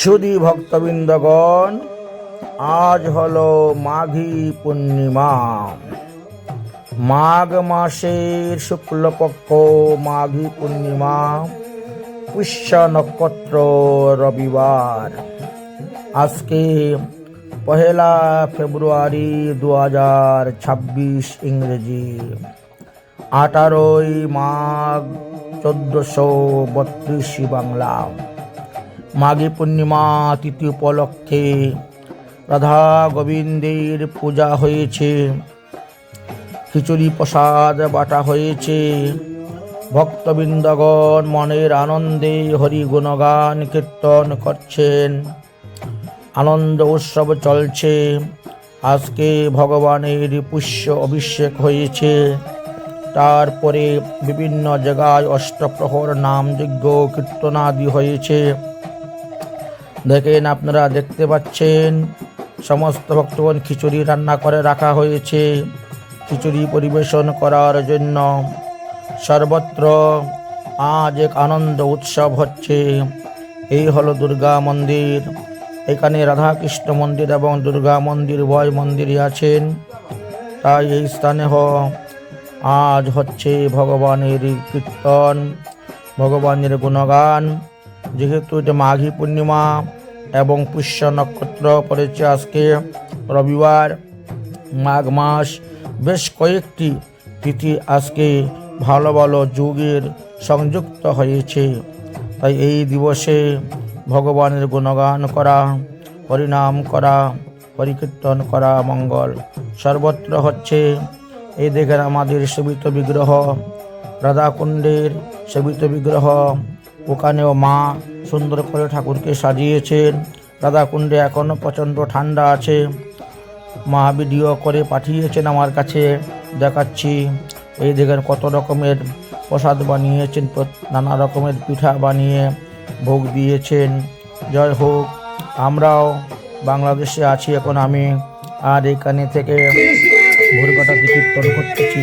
সুধী ভক্তবৃন্দগণ, আজ হল মাঘী পূর্ণিমা। মাঘ মাসের শুক্লপক্ষ মাঘী পূর্ণিমা, পুষ্য নক্ষত্র রবিবার। আজকে পহেলা ফেব্রুয়ারি দু হাজার ছাব্বিশ ইংরেজি। আঠারোই মাঘ চোদ্দশো বত্রিশি বাংলা। মাঘী পূর্ণিমা তিথি উপলক্ষে রাধা গোবিন্দের পূজা হয়েছে, খিচুড়ি প্রসাদ বাটা হয়েছে। ভক্তবৃন্দগণ মনের আনন্দে হরি গুণগান কীর্তন করছেন। আনন্দ উৎসব চলছে। আজকে ভগবানের পুষ্য অভিষেক হয়েছে। তারপরে বিভিন্ন জায়গায় অষ্টপ্রহর নাম যজ্ঞ কীর্তনাদি হয়েছে। দেখেন আপনারা দেখতে পাচ্ছেন, সমস্ত ভক্তগণ খিচুড়ি রান্না করে রাখা হয়েছে। খিচুড়ি পরিবেশন করার জন্য সর্বত্র আজ এক আনন্দ উৎসব হচ্ছে। এই হলো দুর্গা মন্দির। এখানে রাধাকৃষ্ণ মন্দির এবং দুর্গা মন্দির, উভয় মন্দিরই আছেন। তাই এই স্থানে হ, আজ হচ্ছে ভগবানের কীর্তন, ভগবানের গুণগান। যেহেতু এটা মাঘী পূর্ণিমা এবং পুষ্য নক্ষত্র পড়েছে আজকে রবিবার, মাঘ মাস, বেশ কয়েকটি তিথি আজকে ভালো ভালো যুগের সংযুক্ত হয়েছে। তাই এই দিবসে ভগবানের গুণগান করা, হরিনাম করা হরিকীর্তন করা মঙ্গল। সর্বত্র হচ্ছে এই দেখেন আমাদের সেবিত বিগ্রহ, রাধাকুণ্ডের সেবিত বিগ্রহ ওখানেও মা সুন্দর করে ঠাকুরকে সাজিয়েছেন। রাধাকুণ্ডে এখনও প্রচণ্ড ঠান্ডা আছে। মা ভিডিও করে পাঠিয়েছেন আমার কাছে। দেখাচ্ছি। এই দেখেন কত রকমের প্রসাদ বানিয়েছেন নানা রকমের পিঠা বানিয়ে ভোগ দিয়েছেন। জয় হোক, আমরাও বাংলাদেশে আছি এখন আমি। আর এখানে থেকে ভোরকাটা কীর্তন করতেছি।